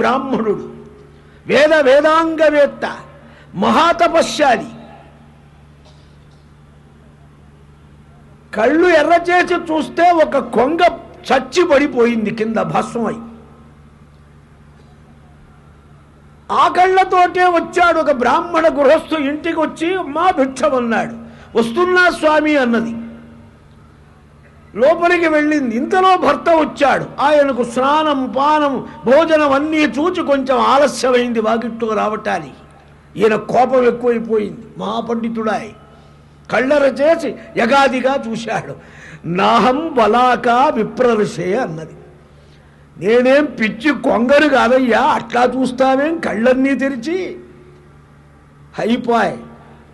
బ్రాహ్మణుడు వేద వేదాంగవేత్త మహాతపశ్శాలి. కళ్ళు ఎర్ర చేసి చూస్తే ఒక కొంగ చచ్చి పడిపోయింది కింద భస్మై ఆ కళ్ళతోటే వచ్చాడు ఒక బ్రాహ్మణ గృహస్థు ఇంటికి వచ్చి మా భిక్షమన్నాడు వస్తున్నా స్వామి అన్నది. లోపలికి వెళ్ళింది. ఇంతలో భర్త వచ్చాడు. ఆయనకు స్నానం పానం భోజనం అన్నీ చూచి కొంచెం ఆలస్యమైంది. వాకిట్లో రావటానికి ఈయన కోపం ఎక్కువైపోయింది. మహాపండితుడాయి కళ్ళర చేసి యగాదిగా చూశాడు. నాహం బలాకా విప్రరుషే అన్నది. నేనేం పిచ్చి కొంగరు కాదయ్యా. అట్లా చూస్తావేం? కళ్ళన్నీ తెరిచి అయిపోయి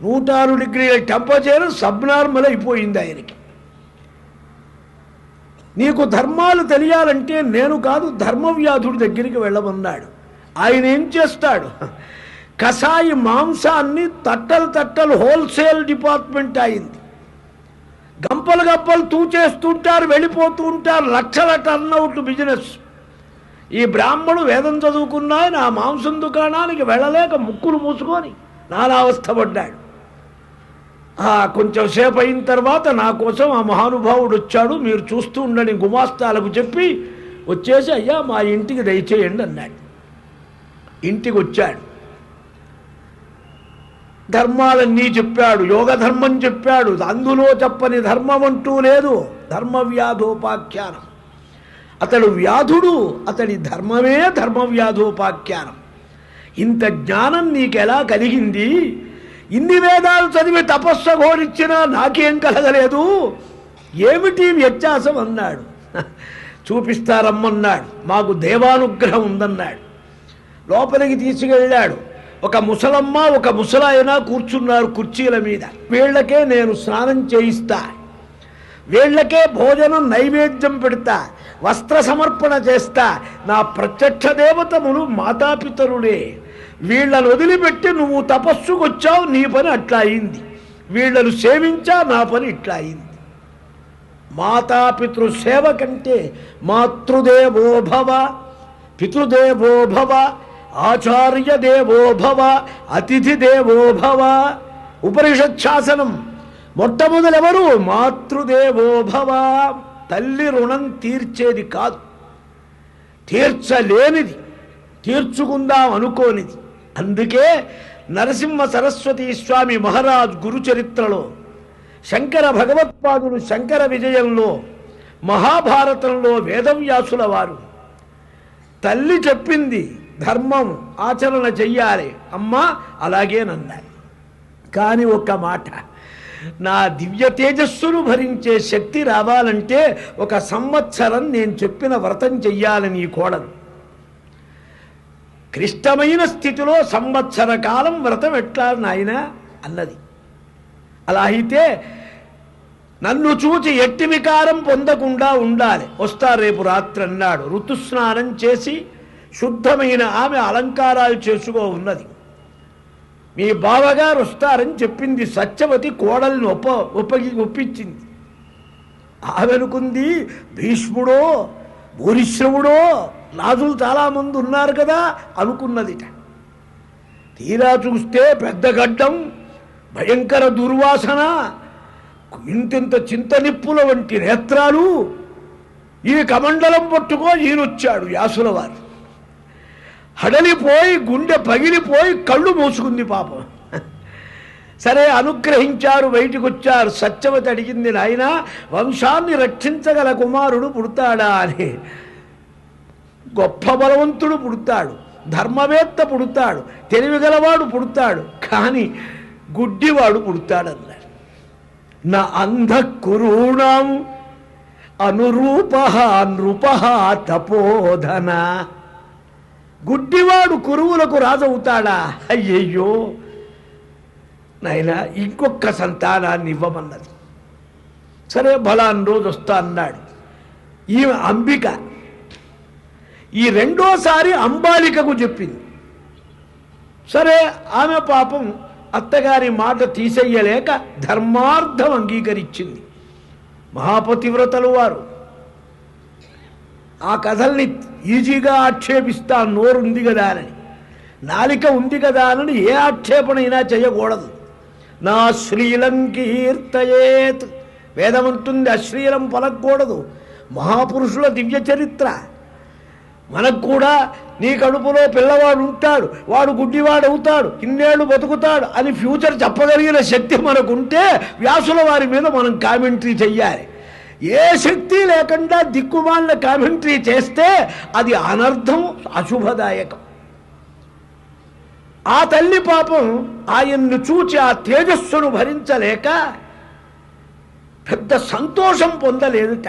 నూట ఆరు డిగ్రీల టెంపరేచర్ సబ్నార్మల్ అయిపోయింది ఆయనకి. నీకు ధర్మాలు తెలియాలంటే నేను కాదు ధర్మవ్యాధుడి దగ్గరికి వెళ్ళమన్నాడు. ఆయన ఏం చేస్తాడు? కషాయి మాంసాన్ని తట్టలు తట్టలు హోల్సేల్ డిపార్ట్మెంట్ అయింది. గంపలు గంపలు తూచేస్తుంటారు వెళ్ళిపోతూ ఉంటారు లక్షల టర్న్అవుట్ బిజినెస్. ఈ బ్రాహ్మడు వేదం చదువుకున్నాయని ఆ మాంసం దుకాణానికి వెళ్ళలేక ముక్కులు మూసుకొని నానావస్థ పడ్డాడు. కొంచెం సేపు అయిన తర్వాత నా కోసం ఆ మహానుభావుడు వచ్చాడు. మీరు చూస్తూ ఉండని గుమాస్తాలకు చెప్పి వచ్చేసి అయ్యా మా ఇంటికి దయచేయండి అన్నాడు. ఇంటికి వచ్చాడు. ధర్మాలన్నీ చెప్పాడు యోగ ధర్మం చెప్పాడు. అందులో చెప్పని ధర్మం అంటూ లేదు. ధర్మ వ్యాధోపాఖ్యానం అతడు వ్యాధుడు అతడి ధర్మమే ధర్మ వ్యాధోపాఖ్యానం ఇంత జ్ఞానం నీకెలా కలిగింది? ఇన్ని వేదాలు చదివి తపస్సు ఘోరించినా నాకేం కలగలేదు. ఏమిటి వ్యత్యాసం అన్నాడు. చూపిస్తారమ్మన్నాడు. మాకు దేవానుగ్రహం ఉందన్నాడు. లోపలికి తీసుకెళ్ళాడు. ఒక ముసలమ్మ ఒక ముసలాయన కూర్చున్నారు కుర్చీల మీద. వీళ్ళకే నేను స్నానం చేయిస్తా. వీళ్ళకే భోజనం నైవేద్యం పెడతా. వస్త్ర సమర్పణ చేస్తా. నా ప్రత్యక్ష దేవతములు మాతాపితరులే. వీళ్ళను వదిలిపెట్టి నువ్వు తపస్సుకు వచ్చావు నీ పని అట్లా అయింది వీళ్ళను సేవించా నా పని ఇట్లా అయింది మాతాపితృ సేవ కంటే మాతృదేవో భవ పితృదేవో భవ ఆచార్య దేవోభవ అతిథి దేవోభవ ఉపనిషత్ శాసనం మొట్టమొదలెవరు? మాతృదేవో భవ. తల్లి రుణం తీర్చేది కాదు. తీర్చలేనిది. తీర్చుకుందాం అనుకోనిది. అందుకే నరసింహ సరస్వతి స్వామి మహారాజ్ గురు చరిత్రలో శంకర భగవత్పాదులు శంకర విజయంలో మహాభారతంలో వేదవ్యాసుల వారు తల్లి చెప్పింది ధర్మం ఆచరణ చెయ్యాలి అమ్మా అలాగేనన్నారు కానీ ఒక్క మాట నా దివ్య తేజస్సును భరించే శక్తి రావాలంటే ఒక సంవత్సరం నేను చెప్పిన వ్రతం చెయ్యాలని ఈ కోడలు క్లిష్టమైన స్థితిలో సంవత్సర కాలం వ్రతం ఎట్లా నాయన? అన్నది. అలా అయితే నన్ను చూచి ఎట్టి వికారం పొందకుండా ఉండాలి. వస్తా రేపు రాత్రి అన్నాడు. ఋతుస్నానం చేసి శుద్ధమైన ఆమె అలంకారాలు చేసుకో ఉన్నది. మీ బావగారు వస్తారని చెప్పింది. సత్యవతి కోడల్ని ఒప్ప ఒప్పగి ఒప్పించింది. ఆమెనుకుంది భీష్ముడో భూరిశ్రవుడో రాజులు చాలామంది ఉన్నారు కదా అనుకున్నదిట. తీరా చూస్తే పెద్ద గడ్డం భయంకర దుర్వాసన ఇంతింత చింతనిప్పుల వంటి నేత్రాలు. ఈ కమండలం పట్టుకో ఈయనొచ్చాడు యాసుల వారు హడలిపోయి గుండె పగిలిపోయి కళ్ళు మూసుకుంది పాపం. సరే అనుగ్రహించారు బయటికి వచ్చారు సత్యవతి అడిగింది నాయన వంశాన్ని రక్షించగల కుమారుడు పుడతాడా? అని. గొప్ప బలవంతుడు పుడతాడు ధర్మవేత్త పుడతాడు తెలివిగలవాడు పుడతాడు కానీ గుడ్డివాడు పుడతాడన్నాడు. నా అంధకురూణం అనురూప నృప తపోధన. గుడ్డివాడు కురువులకు రాజవుతాడా? అయ్యయ్యో! నాయన ఇంకొక సంతానాన్ని ఇవ్వమన్నది. సరే బలాన్ రోజు వస్తా అన్నాడు. ఈమె అంబిక. ఈ రెండోసారి అంబాలికకు చెప్పింది. సరే ఆమె పాపం అత్తగారి మాట తీసేయలేక ధర్మార్థం అంగీకరించింది. మహాపతివ్రతలు వారు. ఆ కథల్ని ఈజీగా ఆక్షేపిస్తా నోరు ఉంది కదా అని. నాలిక ఉంది కదా అని ఏ ఆక్షేపణైనా చేయకూడదు. నా శ్రీలం కీర్తయేత్ వేదమంటుంది అశ్లీలం పలకూడదు మహాపురుషుల దివ్య చరిత్ర మనకు కూడా నీ కడుపులో పిల్లవాడు ఉంటాడు వాడు గుడ్డివాడు అవుతాడు ఇన్నేళ్ళు బతుకుతాడు అని ఫ్యూచర్ చెప్పగలిగిన శక్తి మనకుంటే వ్యాసుల వారి మీద మనం కామెంటరీ చెయ్యాలి. ఏ శక్తి లేకుండా దిక్కుమాలిన కామెంటరీ చేస్తే అది అనర్థం అశుభదాయకం. ఆ తల్లి పాపం ఆయన్ను చూచి ఆ తేజస్సును భరించలేక పెద్ద సంతోషం పొందలేదుట.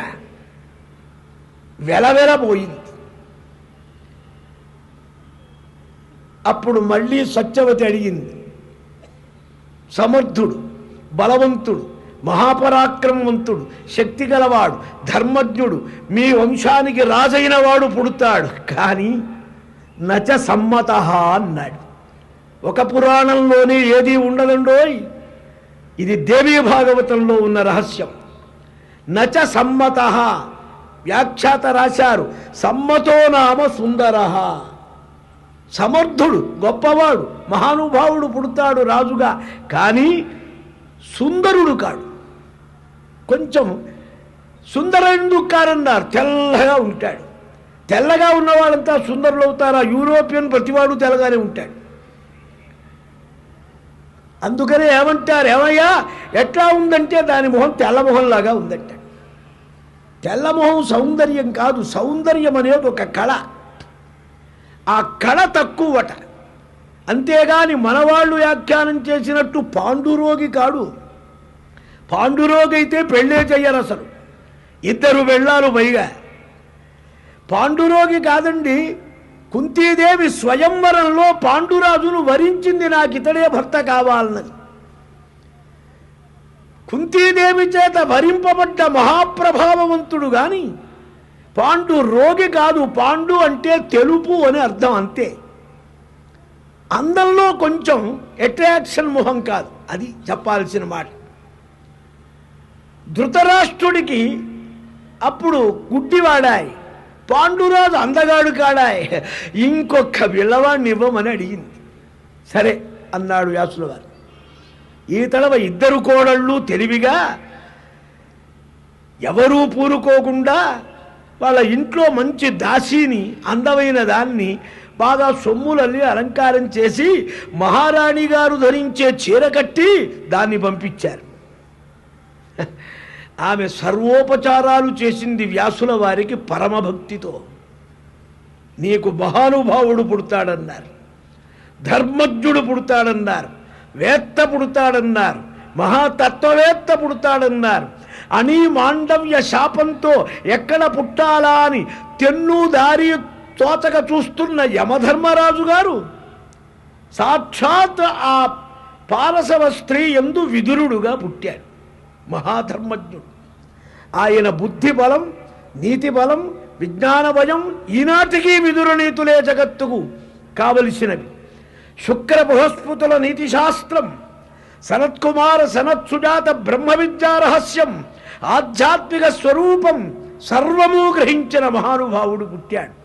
వెలవెలబోయింది. అప్పుడు మళ్ళీ సత్యవతి అడిగింది. సమర్థుడు బలవంతుడు మహాపరాక్రమవంతుడు శక్తి గలవాడు ధర్మజ్ఞుడు మీ వంశానికి రాజైన వాడు పుడతాడు. కానీ నచ సమ్మత అన్నాడు. ఒక పురాణంలోనే ఏది ఉండదండోయ్. ఇది దేవీ భాగవతంలో ఉన్న రహస్యం. నచ సమ్మత వ్యాఖ్యాత రాశారు. సమ్మతో నామ సుందర. సమర్థుడు గొప్పవాడు మహానుభావుడు పుడతాడు రాజుగా. కానీ సుందరుడు కాడు. కొంచెం సుందరెందుకు కారన్నారు తెల్లగా ఉంటాడు. తెల్లగా ఉన్నవాళ్ళంతా సుందరులు అవుతారా? యూరోపియన్ ప్రతివాడు తెల్లగానే ఉంటాడు. అందుకనే ఏమంటారు ఏమయ్యా? ఎట్లా ఉందంటే దాని మొహం తెల్లమొహంలాగా ఉందంట. తెల్ల మొహం సౌందర్యం కాదు సౌందర్యం అనేది ఒక కళ. ఆ కళ తక్కువట. అంతేగాని మనవాళ్ళు వ్యాఖ్యానం చేసినట్టు పాండురోగి కాడు. పాండురోగి అయితే పెళ్ళే చెయ్యరు అసలు. ఇద్దరు వెళ్ళారు పైగా. పాండురోగి కాదండి కుంతీదేవి స్వయంవరంలో పాండురాజును వరించింది నాకు ఇతడే భర్త కావాలన్నది. కుంతీదేవి చేత వరింపబడ్డ మహాప్రభావవంతుడు కానీ పాండు రోగి కాదు పాండు అంటే తెలుపు అని అర్థం అంతే. అందంలో కొంచెం అట్రాక్షన్ మొహం కాదు అది చెప్పాల్సిన మాట. ధృతరాష్ట్రుడికి అప్పుడు గుడ్డివాడాయి పాండురాజు అందగాడు కాడాయి ఇంకొక పిల్లవాడిని ఇవ్వమని అడిగింది. సరే అన్నాడు వ్యాసుల వారు ఈ తడవ ఇద్దరు కోడళ్ళు తెలివిగా ఎవరూ పూరుకోకుండా వాళ్ళ ఇంట్లో మంచి దాసీని అందమైన దాన్ని బాగా సొమ్ములల్లి అలంకారం చేసి మహారాణి గారు ధరించే చీర కట్టి దాన్ని పంపించారు. ఆమె సర్వోపచారాలు చేసింది వ్యాసుల వారికి పరమభక్తితో. నీకు మహానుభావుడు పుడతాడన్నారు ధర్మజ్ఞుడు పుడతాడన్నారు వేత్త పుడతాడన్నారు మహాతత్వవేత్త పుడతాడన్నారు అని మాండవ్య శాపంతో ఎక్కడ పుట్టాలా అని తెన్ను దారి తోచక చూస్తున్న యమధర్మరాజు గారు సాక్షాత్ ఆ పారసవ స్త్రీ ఎందు విదురుడుగా పుట్టాడు మహాధర్మజ్ఞుడు. ఆయన బుద్ధి బలం నీతి బలం విజ్ఞాన భయం ఈనాటికి విదురనీతులే జగత్తుకు కావలసినవి. శుక్ర బృహస్పతుల నీతి శాస్త్రం సనత్కుమార సనత్సుజాత బ్రహ్మ విద్యా రహస్యం ఆధ్యాత్మిక స్వరూపం సర్వము గ్రహించిన మహానుభావుడు పుట్టాడు